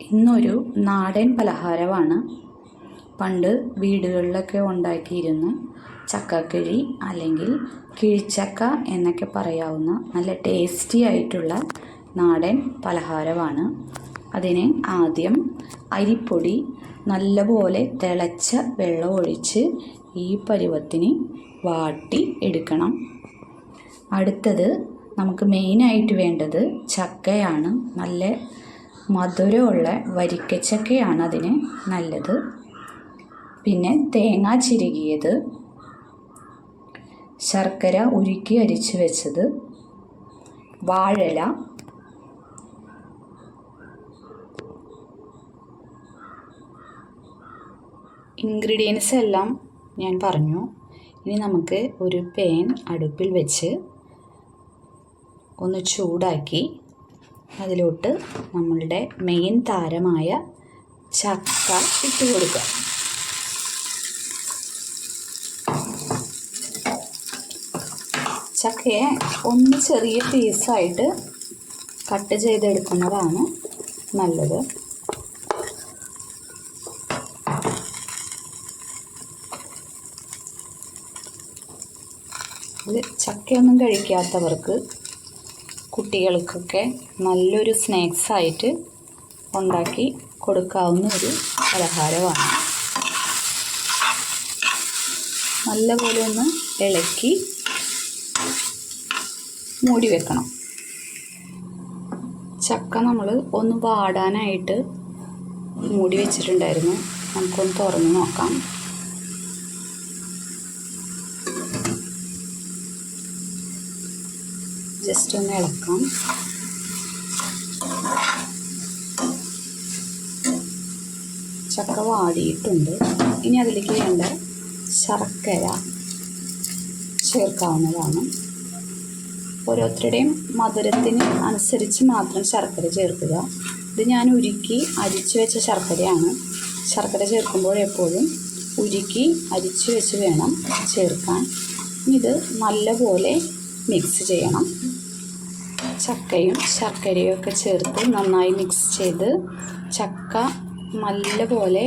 ഇന്നൊരു നാടൻ പലഹാരമാണ്. പണ്ട് വീടുകളിലൊക്കെ ഉണ്ടാക്കിയിരുന്ന ചക്കക്കിഴി അല്ലെങ്കിൽ കിഴിച്ചക്ക എന്നൊക്കെ പറയാവുന്ന നല്ല ടേസ്റ്റി ആയിട്ടുള്ള നാടൻ പലഹാരമാണ്. അതിന് ആദ്യം അരിപ്പൊടി നല്ലപോലെ തിളച്ച വെള്ളം ഒഴിച്ച് ഈ പരുവത്തിന് വാട്ടി എടുക്കണം. അടുത്തത് നമുക്ക് മെയിനായിട്ട് വേണ്ടത് ചക്കയാണ്. നല്ല മധുരമുള്ള വരിക്കച്ചക്കയാണ് അതിന് നല്ലത്. പിന്നെ തേങ്ങ ചിരുകിയത് ശർക്കര ഉരുക്കി അരിച്ച് വെച്ചത് വാഴല ഇൻഗ്രീഡിയൻസ് എല്ലാം ഞാൻ പറഞ്ഞു. ഇനി നമുക്ക് ഒരു പേൻ അടുപ്പിൽ വെച്ച് ഒന്ന് ചൂടാക്കി അതിലോട്ട് നമ്മളുടെ മെയിൻ താരമായ ചക്ക ഇട്ട് കൊടുക്കുക. ചക്കയെ ഒന്ന് ചെറിയ പീസായിട്ട് കട്ട് ചെയ്തെടുക്കുന്നതാണ് നല്ലത്. ഇത് ചക്കയൊന്നും കഴിക്കാത്തവർക്ക് കുട്ടികൾക്കൊക്കെ നല്ലൊരു സ്നാക്സായിട്ട് ഉണ്ടാക്കി കൊടുക്കാവുന്ന ഒരു പലഹാരമാണ്. നല്ലപോലെ ഒന്ന് ഇളക്കി മൂടി വെക്കണം. ചക്ക നമ്മൾ ഒന്ന് വാടാനായിട്ട് മൂടി വെച്ചിട്ടുണ്ടായിരുന്നു. നമുക്കൊന്ന് തുറന്ന് നോക്കാം. ജസ്റ്റ് ഒന്ന് ഇളക്കാം. ചക്ക വാടിയിട്ടുണ്ട് ഇനി അതിലേക്ക് വേണ്ട ശർക്കര ചേർക്കാവുന്നതാണ്. ഓരോരുത്തരുടെയും മധുരത്തിന് അനുസരിച്ച് മാത്രം ശർക്കര ചേർക്കുക. ഇത് ഞാൻ ഉരുക്കി അരിച്ചു വെച്ച ശർക്കരയാണ്. ശർക്കര ചേർക്കുമ്പോൾ എപ്പോഴും ഉരുക്കി അരിച്ചു വെച്ച് വേണം ചേർക്കാൻ. ഇത് നല്ലപോലെ മിക്സ് ചെയ്യണം. ചക്കയും ശർക്കരയും ഒക്കെ ചേർത്ത് നന്നായി മിക്സ് ചെയ്ത് ചക്ക നല്ലപോലെ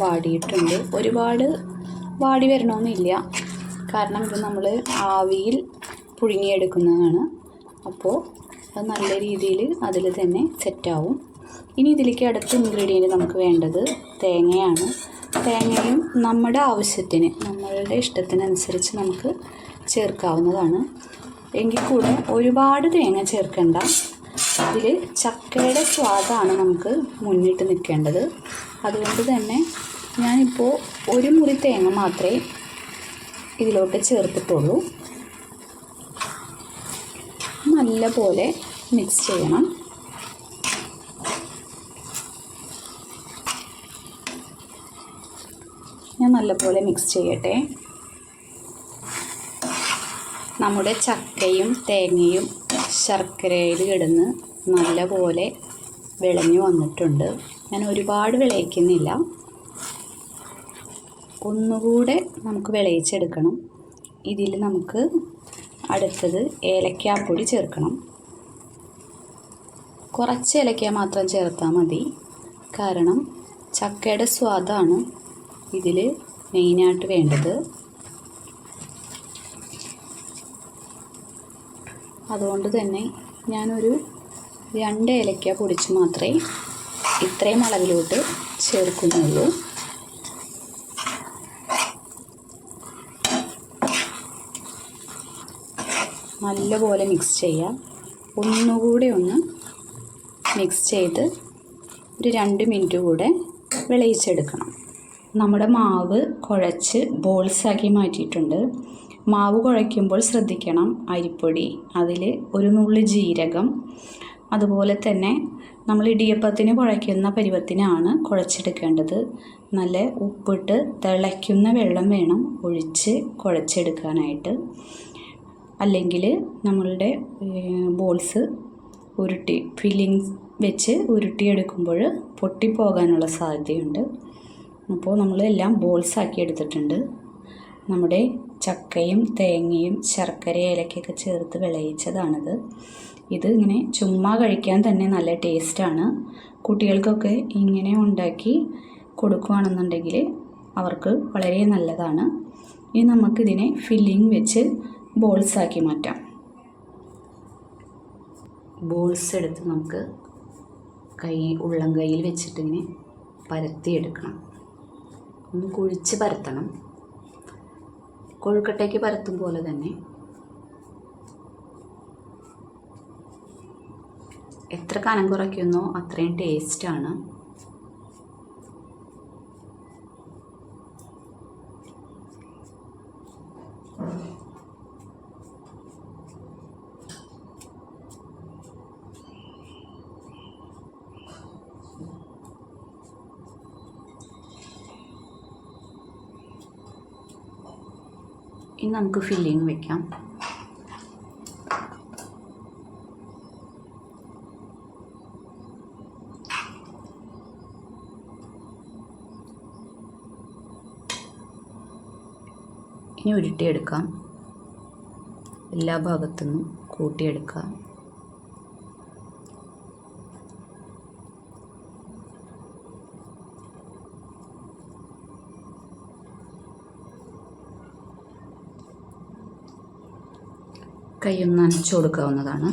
വാടിയിട്ടുണ്ട്. ഒരുപാട് വാടി വരണമെന്നില്ല. കാരണം ഇത് നമ്മൾ ആവിയിൽ പുഴുങ്ങിയെടുക്കുന്നതാണ്. അപ്പോൾ അത് നല്ല രീതിയിൽ അതിൽ തന്നെ സെറ്റാവും. ഇനി ഇതിലേക്ക് അടുത്ത ഇൻഗ്രീഡിയന്റ് നമുക്ക് വേണ്ടത് തേങ്ങയാണ്. തേങ്ങയും നമ്മുടെ ആവശ്യത്തിന് നമ്മളുടെ ഇഷ്ടത്തിനനുസരിച്ച് നമുക്ക് ചേർക്കാവുന്നതാണ്. എങ്കിൽ കൂടെ ഒരുപാട് തേങ്ങ ചേർക്കണ്ട. ഇതിൽ ചക്കയുടെ സ്വാദാണ് നമുക്ക് മുന്നിട്ട് നിൽക്കേണ്ടത്. അതുകൊണ്ട് തന്നെ ഞാനിപ്പോൾ ഒരു മുറി തേങ്ങ മാത്രമേ ഇതിലോട്ട് ചേർത്തിട്ടുള്ളൂ. നല്ലപോലെ മിക്സ് ചെയ്യണം. ഞാൻ നല്ലപോലെ മിക്സ് ചെയ്യട്ടെ. നമ്മുടെ ചക്കയും തേങ്ങയും ശർക്കരയിൽ കിടന്ന് നല്ലപോലെ വിളഞ്ഞു വന്നിട്ടുണ്ട്. ഞാൻ ഒരുപാട് വിളയിക്കുന്നില്ല. ഒന്നുകൂടെ നമുക്ക് വിളയിച്ചെടുക്കണം. ഇതിൽ നമുക്ക് അടുത്തത് ഏലക്കാപ്പൊടി ചേർക്കണം. കുറച്ച് ഏലക്ക മാത്രം ചേർത്താൽ മതി. കാരണം ചക്കയുടെ സ്വാദാണ് ഇതിൽ മെയിനായിട്ട് വേണ്ടത്. അതുകൊണ്ട് തന്നെ ഞാനൊരു രണ്ട് ഏലക്ക പൊടിച്ച് മാത്രമേ ഇത്രയും അളവിലോട്ട് ചേർക്കുന്നുള്ളൂ. നല്ലപോലെ മിക്സ് ചെയ്യാം. ഒന്നുകൂടെ ഒന്ന് മിക്സ് ചെയ്ത് ഒരു രണ്ട് മിനിറ്റ് കൂടെ വിളയിച്ചെടുക്കണം. നമ്മുടെ മാവ് കുഴച്ച് ബോൾസാക്കി മാറ്റിയിട്ടുണ്ട്. മാവ് കുഴയ്ക്കുമ്പോൾ ശ്രദ്ധിക്കണം അരിപ്പൊടി. അതിൽ ഒരു നുള്ളി ജീരകം. അതുപോലെ തന്നെ നമ്മൾ ഇടിയപ്പത്തിന് കുഴയ്ക്കുന്ന പരുവത്തിനാണ് കുഴച്ചെടുക്കേണ്ടത്. നല്ല ഉപ്പിട്ട് തിളയ്ക്കുന്ന വെള്ളം വേണം ഒഴിച്ച് കുഴച്ചെടുക്കാനായിട്ട്. അല്ലെങ്കിൽ നമ്മളുടെ ബോൾസ് ഉരുട്ടി ഫില്ലിങ്സ് വെച്ച് ഉരുട്ടിയെടുക്കുമ്പോൾ പൊട്ടിപ്പോകാനുള്ള സാധ്യതയുണ്ട്. അപ്പോൾ നമ്മളെല്ലാം ബോൾസ് ആക്കി എടുത്തിട്ടുണ്ട്. നമ്മുടെ ചക്കയും തേങ്ങയും ശർക്കര ഏലക്കയൊക്കെ ചേർത്ത് വിളയിച്ചതാണിത്. ഇത് ഇങ്ങനെ ചുമ്മാ കഴിക്കാൻ തന്നെ നല്ല ടേസ്റ്റാണ് കുട്ടികൾക്കൊക്കെ ഇങ്ങനെ ഉണ്ടാക്കി കൊടുക്കുകയാണെന്നുണ്ടെങ്കിൽ അവർക്ക് വളരെ നല്ലതാണ്. ഇനി നമുക്കിതിനെ ഫില്ലിംഗ് വെച്ച് ബോൾസാക്കി മാറ്റാം. ബോൾസ് എടുത്ത് നമുക്ക് കൈ ഉള്ളം കൈയിൽ വെച്ചിട്ടിങ്ങനെ പരത്തിയെടുക്കണം ഒന്ന് കുഴിച്ച് പരത്തണം. കൊഴുക്കട്ടയ്ക്ക് പരത്തും പോലെ തന്നെ. എത്ര കനം കുറയ്ക്കുന്നോ അത്രയും ടേസ്റ്റാണ് ഇനി നമുക്ക് ഫില്ലിങ് വെക്കാം. ഇനി ഉരുട്ടിയെടുക്കാം. എല്ലാ ഭാഗത്തു നിന്നും കൂട്ടിയെടുക്കാം. കൈയൊന്ന് നനച്ചു കൊടുക്കാവുന്നതാണ്.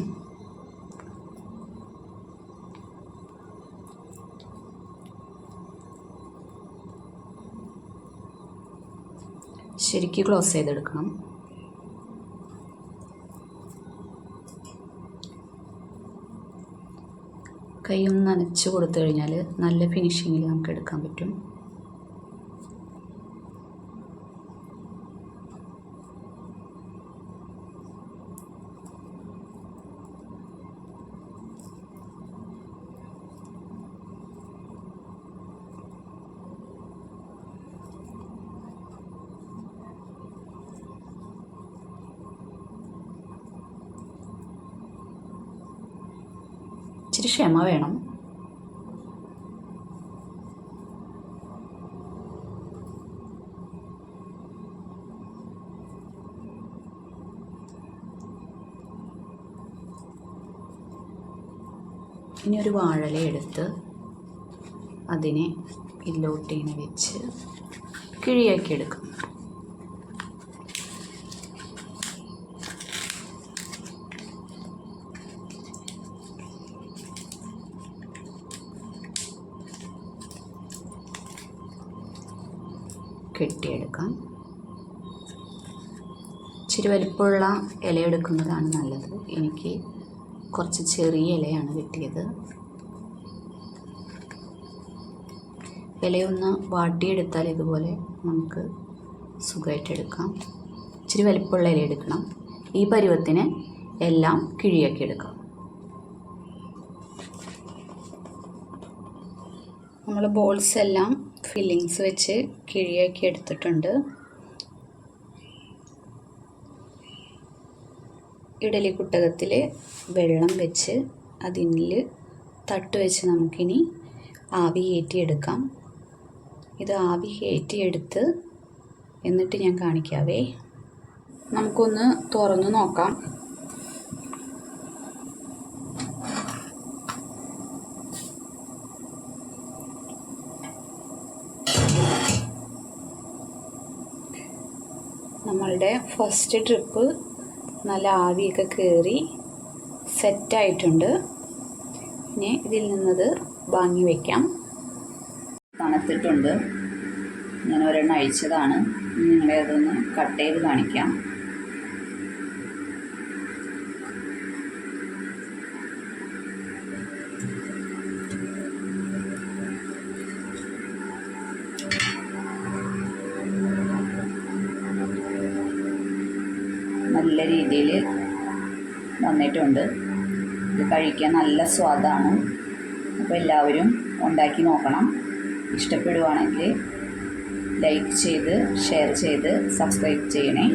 ശരിക്ക് ക്ലോസ് ചെയ്തെടുക്കണം. കൈ ഒന്ന് നനച്ച് കൊടുത്തു കഴിഞ്ഞാൽ നല്ല ഫിനിഷിങ്ങിൽ നമുക്ക് എടുക്കാൻ പറ്റും. ഇച്ചിരി ക്ഷമ വേണം. ഇനി ഒരു വാഴല എടുത്ത് അതിനെ ഇല്ലോട്ടീനെ വെച്ച് കിഴിയാക്കി എടുക്കും കെട്ടിയെടുക്കാം. ഇച്ചിരി വലിപ്പമുള്ള ഇല എടുക്കുന്നതാണ് നല്ലത്. എനിക്ക് കുറച്ച് ചെറിയ ഇലയാണ് കിട്ടിയത്. ഇലയൊന്ന് വാട്ടിയെടുത്താൽ ഇതുപോലെ നമുക്ക് സുഖമായിട്ടെടുക്കാം ഇച്ചിരി വലിപ്പമുള്ള ഇല എടുക്കണം. ഈ പരുവത്തിന് എല്ലാം കിഴിയാക്കി എടുക്കാം. നമ്മൾ ബോൾസ് എല്ലാം ഫില്ലിങ്സ് വെച്ച് കിഴിയാക്കി എടുത്തിട്ടുണ്ട്. ഇഡലി കുട്ടകത്തിൽ വെള്ളം വെച്ച് അതിൽ തട്ട് വെച്ച് നമുക്കിനി ആവി കയറ്റിയെടുക്കാം. ഇത് ആവി കയറ്റിയെടുത്ത് എന്നിട്ട് ഞാൻ കാണിക്കാവേ. നമുക്കൊന്ന് തുറന്നു നോക്കാം. നമ്മളുടെ ഫസ്റ്റ് ട്രിപ്പ് നല്ല ആവിയൊക്കെ കയറി സെറ്റായിട്ടുണ്ട് ഇനി ഇതിൽ നിന്നത് വാങ്ങി വയ്ക്കാം തണുത്തിട്ടുണ്ട്. ഞാൻ ഒരെണ്ണം അഴിച്ചതാണ്. നിങ്ങളെ അതൊന്ന് കട്ട് ചെയ്ത് കാണിക്കാം. നല്ല രീതിയിൽ വന്നിട്ടുണ്ട്. ഇത് കഴിക്കാൻ നല്ല സ്വാദാണ്. അപ്പോൾ എല്ലാവരും ഉണ്ടാക്കി നോക്കണം. ഇഷ്ടപ്പെടുവാണെങ്കിൽ ലൈക്ക് ചെയ്ത് ഷെയർ ചെയ്ത് സബ്സ്ക്രൈബ് ചെയ്യണേ.